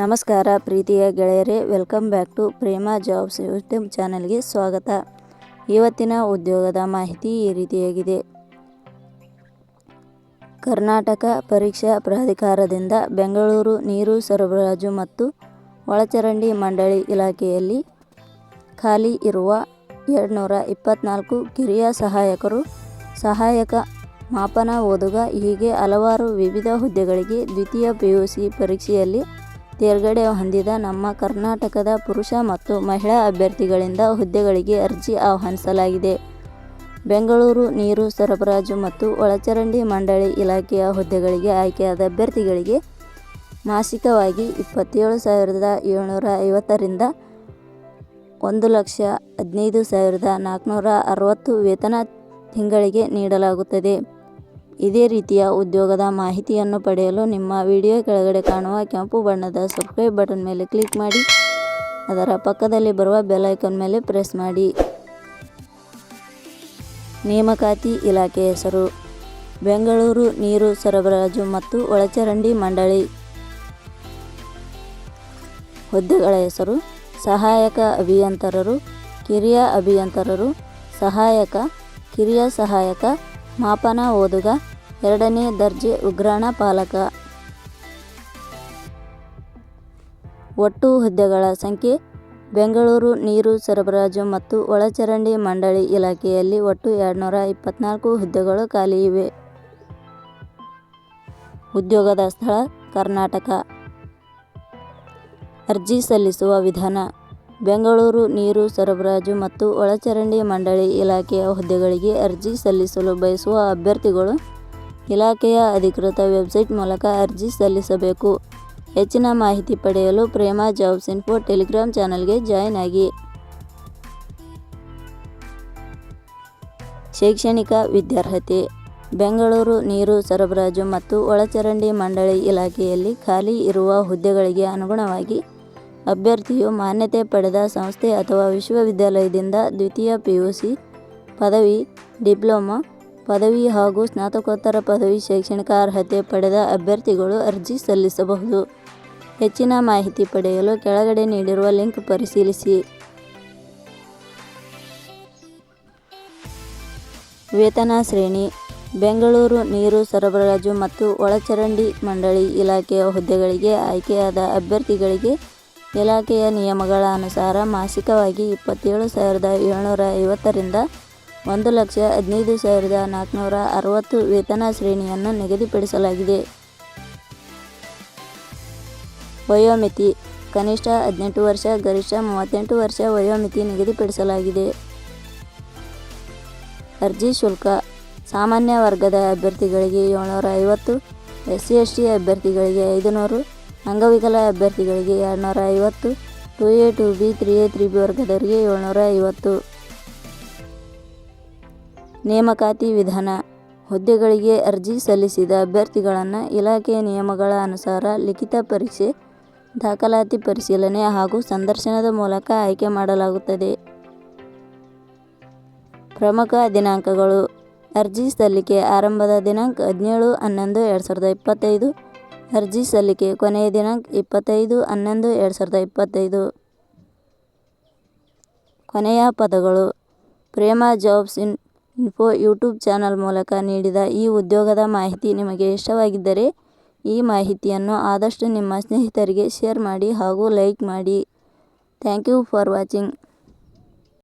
ನಮಸ್ಕಾರ ಪ್ರೀತಿಯ ಗೆಳೆಯರೇ welcome back to Prema Jobs YouTube ಚಾನಲ್ಗೆ ಸ್ವಾಗತ. ಇವತ್ತಿನ ಉದ್ಯೋಗದ ಮಾಹಿತಿ ಈ ರೀತಿಯಾಗಿದೆ. ಕರ್ನಾಟಕ ಪರೀಕ್ಷಾ ಪ್ರಾಧಿಕಾರದಿಂದ ಬೆಂಗಳೂರು ನೀರು ಸರಬರಾಜು ಮತ್ತು ಒಳಚರಂಡಿ ಮಂಡಳಿ ಇಲಾಖೆಯಲ್ಲಿ ಖಾಲಿ ಇರುವ ಎರಡುನೂರ ಇಪ್ಪತ್ತ್ನಾಲ್ಕು ಕಿರಿಯ ಸಹಾಯಕರು, ಸಹಾಯಕ ಮಾಪನ ಓದುಗ ಹೀಗೆ ಹಲವಾರು ವಿವಿಧ ಹುದ್ದೆಗಳಿಗೆ ದ್ವಿತೀಯ ಪಿಯುಸಿ ಪರೀಕ್ಷೆಯಲ್ಲಿ ತೇರ್ಗಡೆ ಹೊಂದಿದ ನಮ್ಮ ಕರ್ನಾಟಕದ ಪುರುಷ ಮತ್ತು ಮಹಿಳಾ ಅಭ್ಯರ್ಥಿಗಳಿಂದ ಹುದ್ದೆಗಳಿಗೆ ಅರ್ಜಿ ಆಹ್ವಾನಿಸಲಾಗಿದೆ. ಬೆಂಗಳೂರು ನೀರು ಸರಬರಾಜು ಮತ್ತು ಒಳಚರಂಡಿ ಮಂಡಳಿ ಇಲಾಖೆಯ ಹುದ್ದೆಗಳಿಗೆ ಆಯ್ಕೆಯಾದ ಅಭ್ಯರ್ಥಿಗಳಿಗೆ ಮಾಸಿಕವಾಗಿ ಇಪ್ಪತ್ತೇಳು ಸಾವಿರದ ಏಳ್ನೂರ ಐವತ್ತರಿಂದ ಒಂದು ಲಕ್ಷ ಹದಿನೈದು ಸಾವಿರದ ನಾಲ್ಕುನೂರ ಅರವತ್ತು ವೇತನ ತಿಂಗಳಿಗೆ ನೀಡಲಾಗುತ್ತದೆ. ಇದೇ ರೀತಿಯ ಉದ್ಯೋಗದ ಮಾಹಿತಿಯನ್ನು ಪಡೆಯಲು ನಿಮ್ಮ ವಿಡಿಯೋ ಕೆಳಗಡೆ ಕಾಣುವ ಕೆಂಪು ಬಣ್ಣದ ಸಬ್ಸ್ಕ್ರೈಬ್ ಬಟನ್ ಮೇಲೆ ಕ್ಲಿಕ್ ಮಾಡಿ, ಅದರ ಪಕ್ಕದಲ್ಲಿ ಬರುವ ಬೆಲ್ ಐಕಾನ್ ಮೇಲೆ ಪ್ರೆಸ್ ಮಾಡಿ. ನೇಮಕಾತಿ ಇಲಾಖೆ ಹೆಸರು, ಬೆಂಗಳೂರು ನೀರು ಸರಬರಾಜು ಮತ್ತು ಒಳಚರಂಡಿ ಮಂಡಳಿ. ಹುದ್ದೆಗಳ ಹೆಸರು, ಸಹಾಯಕ ಅಭಿಯಂತರರು, ಕಿರಿಯ ಅಭಿಯಂತರರು, ಸಹಾಯಕ, ಕಿರಿಯ ಸಹಾಯಕ ಮಾಪನ ಓದುಗ. ಎರಡನೇ ದರ್ಜೆ ಉಗ್ರಾಣ ಪಾಲಕ. ಒಟ್ಟು ಹುದ್ದೆಗಳ ಸಂಖ್ಯೆ, ಬೆಂಗಳೂರು ನೀರು ಸರಬರಾಜು ಮತ್ತು ಒಳಚರಂಡಿ ಮಂಡಳಿ ಇಲಾಖೆಯಲ್ಲಿ ಒಟ್ಟು ಎರಡುನೂರ ಇಪ್ಪತ್ತ್ನಾಲ್ಕು ಹುದ್ದೆಗಳು ಖಾಲಿ ಇವೆ. ಉದ್ಯೋಗದ ಸ್ಥಳ ಕರ್ನಾಟಕ. ಅರ್ಜಿ ಸಲ್ಲಿಸುವ ವಿಧಾನ. ಬೆಂಗಳೂರು ನೀರು ಸರಬರಾಜು ಮತ್ತು ಒಳಚರಂಡಿ ಮಂಡಳಿ ಇಲಾಖೆಯ ಹುದ್ದೆಗಳಿಗೆ ಅರ್ಜಿ ಸಲ್ಲಿಸಲು ಬಯಸುವ ಅಭ್ಯರ್ಥಿಗಳು ಇಲಾಖೆಯ ಅಧಿಕೃತ ವೆಬ್ಸೈಟ್ ಮೂಲಕ ಅರ್ಜಿ ಸಲ್ಲಿಸಬೇಕು. ಹೆಚ್ಚಿನ ಮಾಹಿತಿ ಪಡೆಯಲು ಪ್ರೇಮಾ ಜಾಬ್ಸ್ ಇನ್ಫೋ ಟೆಲಿಗ್ರಾಮ್ ಚಾನಲ್ಗೆ ಜಾಯ್ನ್ ಆಗಿ. ಶೈಕ್ಷಣಿಕ ವಿದ್ಯಾರ್ಹತೆ, ಬೆಂಗಳೂರು ನೀರು ಸರಬರಾಜು ಮತ್ತು ಒಳಚರಂಡಿ ಮಂಡಳಿ ಇಲಾಖೆಯಲ್ಲಿ ಖಾಲಿ ಇರುವ ಹುದ್ದೆಗಳಿಗೆ ಅನುಗುಣವಾಗಿ ಅಭ್ಯರ್ಥಿಯು ಮಾನ್ಯತೆ ಪಡೆದ ಸಂಸ್ಥೆ ಅಥವಾ ವಿಶ್ವವಿದ್ಯಾಲಯದಿಂದ ದ್ವಿತೀಯ ಪಿಯುಸಿ ಪದವಿ, ಡಿಪ್ಲೊಮಾ ಪದವಿ ಹಾಗೂ ಸ್ನಾತಕೋತ್ತರ ಪದವಿ ಶೈಕ್ಷಣಿಕ ಅರ್ಹತೆ ಪಡೆದ ಅಭ್ಯರ್ಥಿಗಳು ಅರ್ಜಿ ಸಲ್ಲಿಸಬಹುದು. ಹೆಚ್ಚಿನ ಮಾಹಿತಿ ಪಡೆಯಲು ಕೆಳಗಡೆ ನೀಡಿರುವ ಲಿಂಕ್ ಪರಿಶೀಲಿಸಿ. ವೇತನ ಶ್ರೇಣಿ, ಬೆಂಗಳೂರು ನೀರು ಸರಬರಾಜು ಮತ್ತು ಒಳಚರಂಡಿ ಮಂಡಳಿ ಇಲಾಖೆಯ ಹುದ್ದೆಗಳಿಗೆ ಆಯ್ಕೆಯಾದ ಅಭ್ಯರ್ಥಿಗಳಿಗೆ ಇಲಾಖೆಯ ನಿಯಮಗಳ ಅನುಸಾರ ಮಾಸಿಕವಾಗಿ ಇಪ್ಪತ್ತೇಳು ಸಾವಿರದ ಏಳ್ನೂರ ಐವತ್ತರಿಂದ ಒಂದು ಲಕ್ಷ ಹದಿನೈದು ಸಾವಿರದ ನಾಲ್ಕುನೂರ ಅರವತ್ತು ವೇತನ ಶ್ರೇಣಿಯನ್ನು ನಿಗದಿಪಡಿಸಲಾಗಿದೆ. ವಯೋಮಿತಿ. ಕನಿಷ್ಠ ಹದಿನೆಂಟು ವರ್ಷ, ಗರಿಷ್ಠ ಮೂವತ್ತೆಂಟು ವರ್ಷ ವಯೋಮಿತಿ ನಿಗದಿಪಡಿಸಲಾಗಿದೆ. ಅರ್ಜಿ ಶುಲ್ಕ. ಸಾಮಾನ್ಯ ವರ್ಗದ ಅಭ್ಯರ್ಥಿಗಳಿಗೆ ಏಳ್ನೂರ ಐವತ್ತು ಎಸ್ ಸಿ ಎಸ್ ಟಿ ಅಭ್ಯರ್ಥಿಗಳಿಗೆ ಐದುನೂರು ಅಂಗವಿಕಲ ಅಭ್ಯರ್ಥಿಗಳಿಗೆ ಎರಡುನೂರ ಐವತ್ತು two A two B three A three B ವರ್ಗದವರಿಗೆ ಏಳ್ನೂರ ಐವತ್ತು ನೇಮಕಾತಿ ವಿಧಾನ. ಹುದ್ದೆಗಳಿಗೆ ಅರ್ಜಿ ಸಲ್ಲಿಸಿದ ಅಭ್ಯರ್ಥಿಗಳನ್ನು ಇಲಾಖೆಯ ನಿಯಮಗಳ ಅನುಸಾರ ಲಿಖಿತ ಪರೀಕ್ಷೆ, ದಾಖಲಾತಿ ಪರಿಶೀಲನೆ ಹಾಗೂ ಸಂದರ್ಶನದ ಮೂಲಕ ಆಯ್ಕೆ ಮಾಡಲಾಗುತ್ತದೆ. ಪ್ರಮುಖ ದಿನಾಂಕಗಳು. ಅರ್ಜಿ ಸಲ್ಲಿಕೆ ಆರಂಭದ ದಿನಾಂಕ ಹದಿನೇಳು, ಹನ್ನೊಂದು, ಎರಡು ಸಾವಿರದ ಇಪ್ಪತ್ತೈದು. ಅರ್ಜಿ ಸಲ್ಲಿಕೆ ಕೊನೆಯ ದಿನಾಂಕ ಇಪ್ಪತ್ತೈದು, ಹನ್ನೊಂದು, ಎರಡು ಸಾವಿರದ ಇಪ್ಪತ್ತೈದು. ಕೊನೆಯ ಪದಗಳು. Prema Jobs in, info YouTube channel ಮೂಲಕ ನೀಡಿದ ಈ ಉದ್ಯೋಗದ ಮಾಹಿತಿ ನಿಮಗೆ ಇಷ್ಟವಾಗಿದ್ದರೆ ಈ ಮಾಹಿತಿಯನ್ನು ಆದಷ್ಟು ನಿಮ್ಮ ಸ್ನೇಹಿತರಿಗೆ ಶೇರ್ ಮಾಡಿ ಹಾಗೂ ಲೈಕ್ ಮಾಡಿ. Thank you for watching.